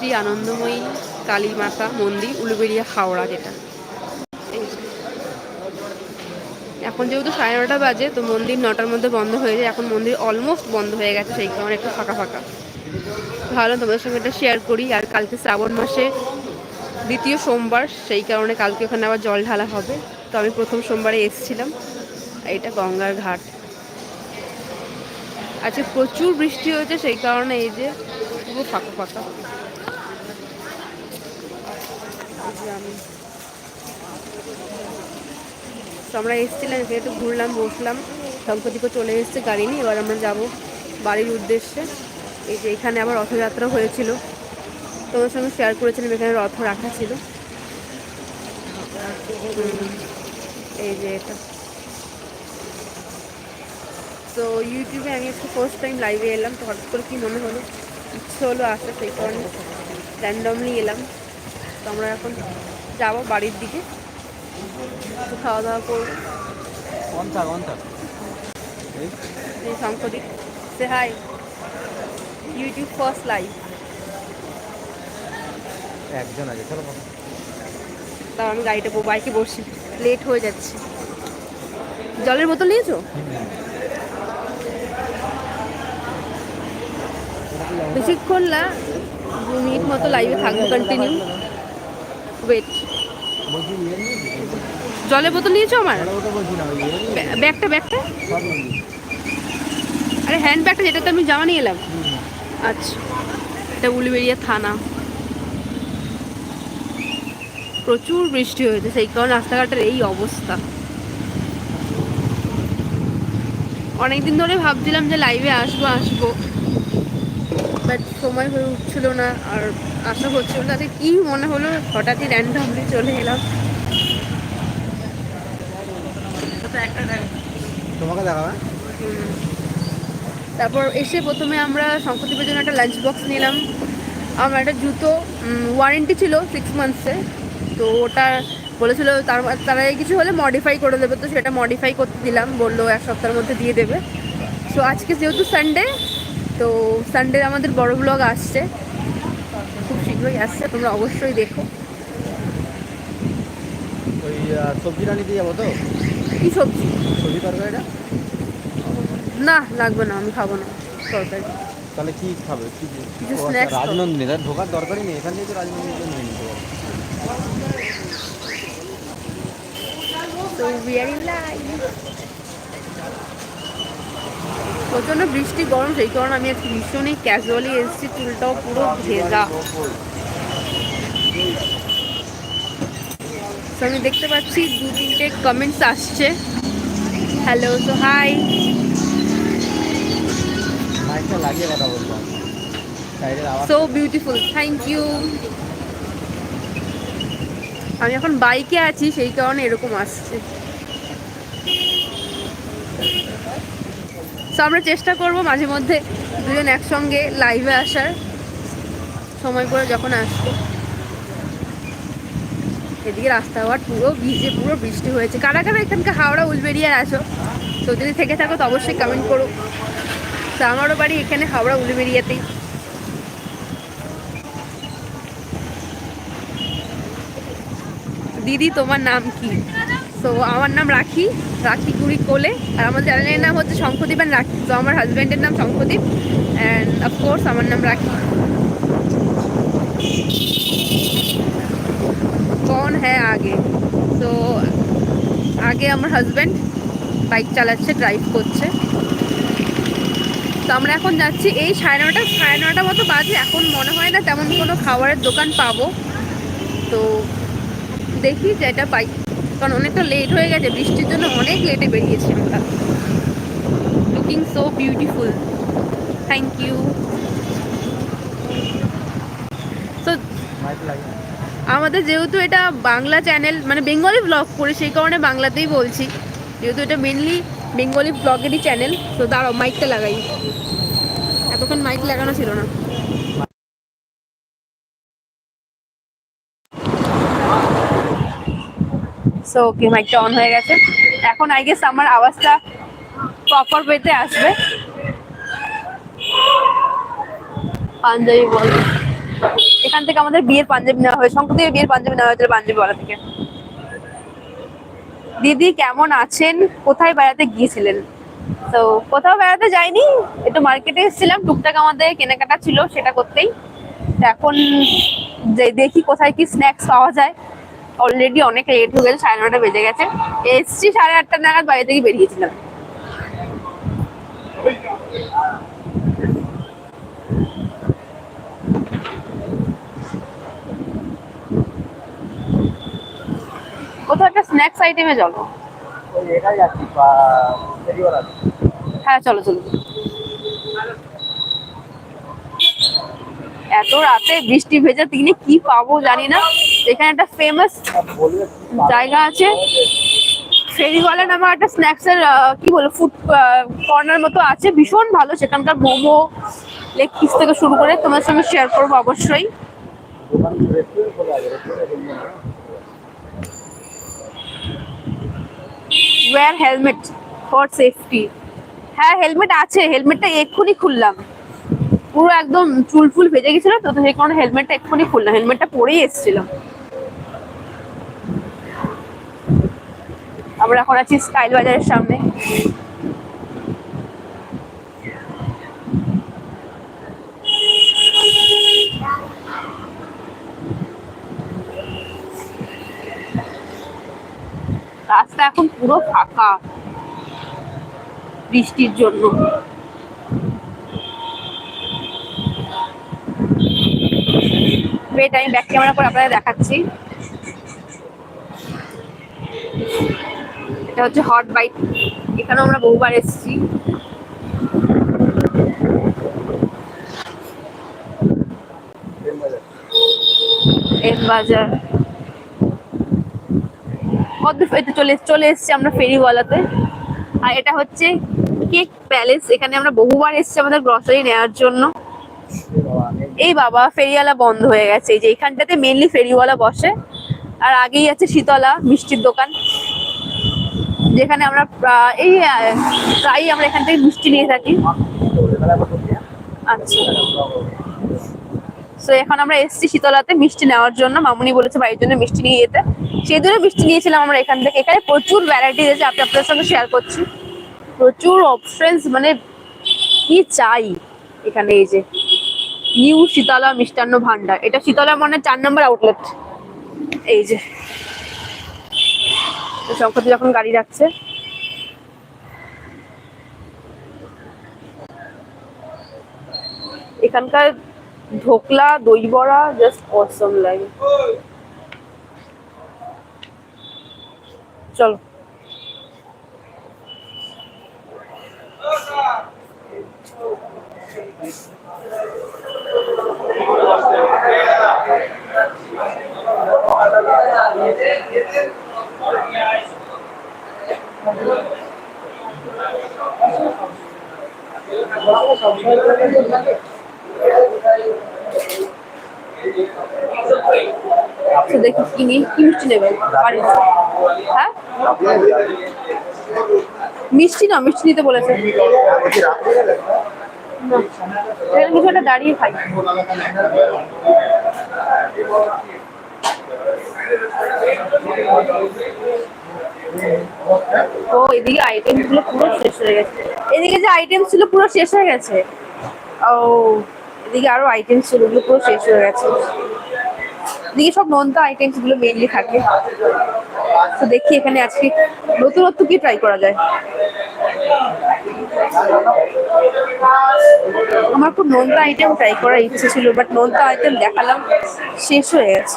শ্রী আনন্দময়ী কালী মাতা মন্দির, উলুবেড়িয়া, হাওড়া যেটা। এখন যেহেতু সাড়ে নটা বাজে, তো মন্দির নটার মধ্যে বন্ধ হয়ে যায়। এখন মন্দির অলমোস্ট বন্ধ হয়ে গেছে, সেই কারণে একটু ফাঁকা ফাঁকা। ভালো, তোমাদের সঙ্গে এটা শেয়ার করি। আর কালকে শ্রাবণ মাসে দ্বিতীয় সোমবার, সেই কারণে কালকে ওখানে আবার জল ঢালা হবে। তো আমি প্রথম সোমবারে এসেছিলাম, এটা গঙ্গার ঘাট। আজকে প্রচুর বৃষ্টি হয়েছে, সেই কারণে এই যে পুরো ফাঁকা ফাঁকা। তো আমরা এসেছিলাম এখানে একটু ঘুরলাম, বসলাম, শঙ্করদীপও চলে এসেছে গাড়ি নিয়ে, এবার আমরা যাব বাড়ির উদ্দেশ্যে। এই যে এখানে আবার রথযাত্রা হয়েছিল। তোমার সঙ্গে শেয়ার করেছিলাম, এখানে রথ রাখা ছিল। এই যে এটা। তো ইউটিউবে আমি আজকে ফার্স্ট টাইম লাইভে এলাম, তো হঠাৎ করে কী মনে হলো? ইচ্ছে হলো আসতে সেই কারণে র্যান্ডমলি এলাম। তো আমরা এখন যাব বাড়ির দিকে। একটু খাওয়া দাওয়া করব এই শঙ্করদীপ সে হাই ইউটিউব ফার্স্ট লাইভ একজন আছে চলো তাও আমি গাড়িটা বাইকে বসি। লেট হয়ে যাচ্ছে। জলের বোতল নিয়েছো? বেশিক্ষণ না দু মিনিট মতো লাইভে থাকব কন্টিনিউ ওয়েট বলছি ইয়ে নিয়েছি জলের বোতল নিয়েছো আমার? ব্যাগটা ব্যাগটা? আরে হ্যান্ড ব্যাগটা যেটাতে আমি জামা নিয়ে এলাম। আচ্ছা। এটা উলিবেড়িয়া থানা। প্রচুর বৃষ্টি হয়েছে, সেই কারণে রাস্তাঘাটের এই অবস্থা। অনেকদিন ধরে ভাবছিলাম যে লাইভে আসব আসব। বাট সময় হয়ে উঠছিল না আর হচ্ছিল না তাতে কি মনে হলো হঠাৎই র্যান্ডামলি চলে এলাম। তোমাকে দেখাবে হুম। তারপর এসে প্রথমে আমরা শঙ্করদ্বীপের জন্য একটা লাঞ্চ বক্স নিলাম। আমার একটা জুতো ওয়ারেন্টি ছিল সিক্স মান্থসে তো ওটা বলেছিল তার তারা কিছু হলে মডিফাই করে দেবে তো সেটা মডিফাই করতে দিলাম। বলল এক সপ্তাহের মধ্যে দিয়ে দেবে। সো আজকে যেহেতু সানডে তো সানডে আমাদের বড় ব্লগ আসছে। খুব শীঘ্রই আসছে তোমরা অবশ্যই দেখো। ওই আহ, সবজিটা নিতে যাব তো? কী সবজি? সবজি তরকারিটা না লাগবে না আমি খাব না। তরকারি। তাহলে কি খাবে? কি আচ্ছা, রাজনন্দিনী তার ঢোকার দরকারই নেই এখান থেকে তো রাজনন্দিনী নিয়ে নিতে পারো So we are in live. প্রচণ্ড বৃষ্টি গরম সেই কারণে আমি আজকে ভীষণই ক্যাজুয়ালি এসেছি চুলটাও পুরো ভেজা। তো আমি দেখতে পাচ্ছি দু তিনটে কমেন্টস আসছে। হ্যালো তো hi so beautiful thank you আমি এখন বাইকে আছি সেই কারণে এরকম আসছে। সো আমরা চেষ্টা করব মাঝে মধ্যে দুজন একসঙ্গে লাইভে আসার। সময় করে যখন আসব। এদিকে রাস্তাঘাট পুরো ভিজে, পুরো বৃষ্টি হয়েছে। কারা কারা এখানকার হাওড়া উলবেরিয়ার আসো তো যদি থেকে থাকো তো অবশ্যই কমেন্ট করো। তো আমারও বাড়ি এখানে হাওড়া উলবেরিয়াতেই দিদি, তোমার নাম কি? তো আমার নাম রাখি রাখি গুড়ি কোলে। আর আমার চ্যানেলের নাম হচ্ছে শঙ্খদীপ অ্যান্ড রাখি। তো আমার হাজব্যান্ডের নাম শঙ্খদীপ অ্যান্ড অফকোর্স আমার নাম রাখি। কন হ্যাঁ আগে। তো আগে আমার হাজব্যান্ড বাইক চালাচ্ছে ড্রাইভ করছে। তো আমরা এখন যাচ্ছি এই সাড়ে নটা সাড়ে নটা মতো বাজে। এখন মনে হয় না তেমন কোনো খাবারের দোকান পাবো। তো, দেখি যেটা পাই। কারণ অনেকটা লেট হয়ে গেছে, বৃষ্টির জন্য অনেক লেটে বেরিয়েছি আমরা। Looking so beautiful thank you তো আমাদের যেহেতু এটা বাংলা চ্যানেল মানে বেঙ্গলি ব্লগ করি, সেই কারণে বাংলাতেই বলছি। যেহেতু এটা মেনলি বেঙ্গলি ব্লগেরই চ্যানেল তো দাঁড়াও মাইকটা লাগাই। এতক্ষণ মাইক লাগানো ছিল না। সো ওকে মাইকটা অন হয়ে গেছে। এখন আই গেস আমার আওয়াজটা প্রপার পেতে আসবে। পাঞ্জাবি বল। এখান থেকে আমাদের বিয়ের পাঞ্জাবি নেওয়া হয়েছে শঙ্করদেবের বিয়ের পাঞ্জাবি নেওয়া হয়েছিল পাঞ্জাবিওয়ালা থেকে। দিদি কেমন আছেন? কোথায় বেড়াতে গিয়েছিলেন? তো কোথাও বেড়াতে যাইনি। একটু মার্কেটে এসেছিলাম। টুকটাক আমাদের কেনাকাটা ছিল সেটা করতেই। এখন দেখি কোথায় কি স্ন্যাক্স পাওয়া যায়। অলরেডি অনেক লেট হয়ে গেছে, সাড়ে নটা বেজে গেছে। এসছি সাড়ে আটটা নাগাদ, বাড়ি থেকে বেরিয়েছিলাম। কোথাও একটা স্ন্যাক্স আইটেমে চলো। হ্যাঁ চলো চলো। এত রাতে বৃষ্টি ভেজা তিনি কি পাবো জানি না। এখানে একটা ফেমাস জায়গা আছে। ফেরিওয়ালা নামে একটা স্ন্যাক্স এর কি বলে ফুড কর্নার মতো আছে। ভীষণ ভালো সেখানকার মোমো লেগ পিস থেকে শুরু করে তোমার সঙ্গে শেয়ার করব অবশ্যই। ওয়্যার হেলমেট ফর সেফটি হ্যাঁ হেলমেট আছে। হেলমেটটা এক্ষুনি খুললাম। পুরো একদম চুল ফুল ভেজে গেছিল, তো সেই কারণে হেলমেটটা এক্ষুনি খুললাম। হেলমেটটা পরেই এসেছিলাম। আমরা এখন আছি স্টাইল বাজারের সামনে। রাস্তা এখন পুরো ফাঁকা বৃষ্টির জন্য। আমি ব্যাক ক্যামেরা করে আপনাদের দেখাচ্ছি। এটা হচ্ছে হট বাইট এখানেও আমরা বহুবার এসেছি। চলে চলে আমরা ফেরিওয়ালাতে। আর এটা হচ্ছে কেক প্যালেস। এখানে আমরা বহুবার এসেছি আমাদের জন্য। এই বাবা, ফেরিওয়ালা বন্ধ হয়ে গেছে। এই যে এখানটাতে মেনলি ফেরিওয়ালা বসে। আর আগেই আছে শীতলা মিষ্টির দোকান। যেখানে আমরা এই প্রায়ই আমরা এখান থেকে মিষ্টি নিয়ে থাকি। আচ্ছা। তো এখন আমরা এসছি শীতলাতে মিষ্টি নেওয়ার জন্য। মামুনি বলেছে বাড়ির জন্য মিষ্টি নিয়ে যেতে। সেই দূরে মিষ্টি নিয়েছিলাম আমরা এখান থেকে। এখানে প্রচুর ভ্যারাইটি আছে। আপনি আপনাদের সঙ্গে শেয়ার করছি। প্রচুর অপশনস মানে কি চাই এখানে এই যে। নিউ শীতলা মিষ্টান্ন ভান্ডার। এটা শীতলা মানে চার নম্বর আউটলেট এই যে। তো যখন গাড়ি রাখছে এখানকার ঢোকলা দই বড়া জাস্ট অসম লাগে। চলো। তো দেখি কিনি কি মিষ্টি নেবে? বাড়ির হ্যাঁ? মিষ্টি না, মিষ্টি নিতে বলেছে। কিছু একটা দাঁড়িয়ে খাই। ও, এদিকে পুরো শেষ হয়ে গেছে। এদিকে যে আইটেম ছিল পুরো শেষ হয়ে গেছে। ও। এদিকে আরও আইটেম ছিল, ওগুলো পুরো শেষ হয়ে গেছে। এদিকে সব নোনতা আইটেমসগুলো মেনলি থাকে। তো দেখি এখানে আজকে নতুনত্ব কি ট্রাই করা যায়। আমার খুব নোনতা আইটেম ট্রাই করার ইচ্ছে ছিল বাট নোনতা আইটেম দেখালাম, শেষ হয়ে গেছে।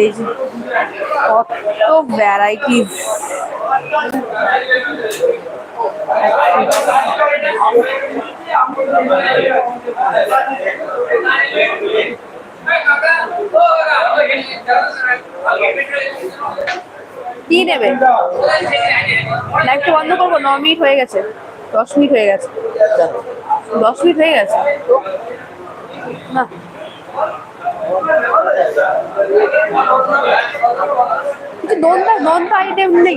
এই যে কত ভ্যারাইটিস কি নেবে লাইভটা বন্ধ করব, ন মিনিট হয়ে গেছে। দশ মিনিট হয়ে গেছে। দশ মিনিট হয়ে গেছে। না। কিছু নোনতা নোনতা আইটেম নেই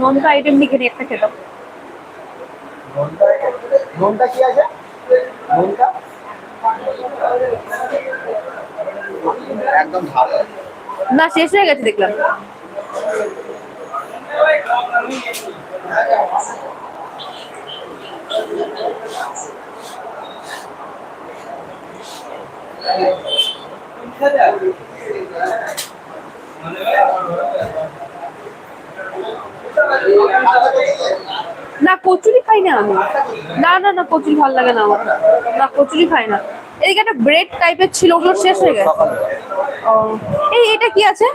নন্দা আইটেম নিয়ে একটা খেতাম নোনটা কি আছে নোনটা একদম ভালো না শেষ হয়ে গেছে দেখলাম না, কচুরি খাই না আমি। না না না, কচুরি ভালো লাগে না আমার। না, কচুরি খাই না। এদিকে একটা ব্রেড টাইপের ছিল, ওগুলো শেষ হয়ে গেছে। ও, এই, এটা কি আছে?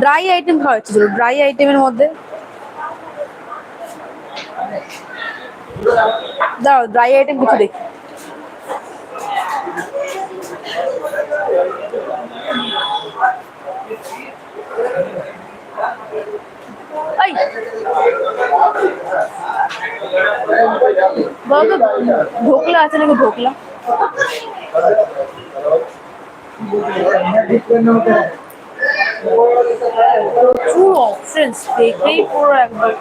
ড্রাই আইটেম খাওয়া হচ্ছে ড্রাই আইটেমের মধ্যে। দাও ড্রাই আইটেম কিছু দেখি। ঢোকলা আছে নাকি ঢোকলা? প্রচুর অপশনস দেখেই পুরো একদম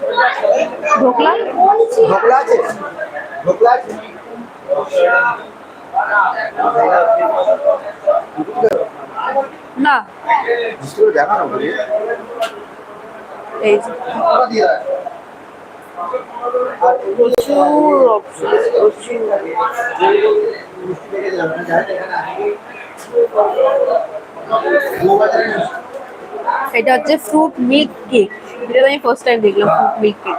ঢোকলা? ঢোকলা আছে? ঢোকলা আছে? না। এই প্রচুর অপশন প্রচুর। এটা হচ্ছে ফ্রুট মিল্ক কেক এটা আমি ফার্স্ট টাইম দেখলাম ফ্রুট মিল্ক কেক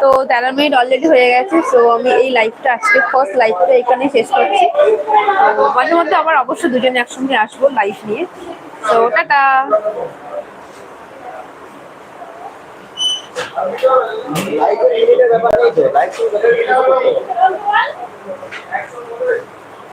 তো তেরো মিনিট অলরেডি হয়ে গেছে সো আমি এই লাইভটা আজকে ফার্স্ট লাইভটা এখানে শেষ করছি মাঝে মধ্যে আবার অবশ্যই দুজনে একসঙ্গে আসব লাইভ নিয়ে তো টাটা লাইক ব্যাপার নেই তো লাইক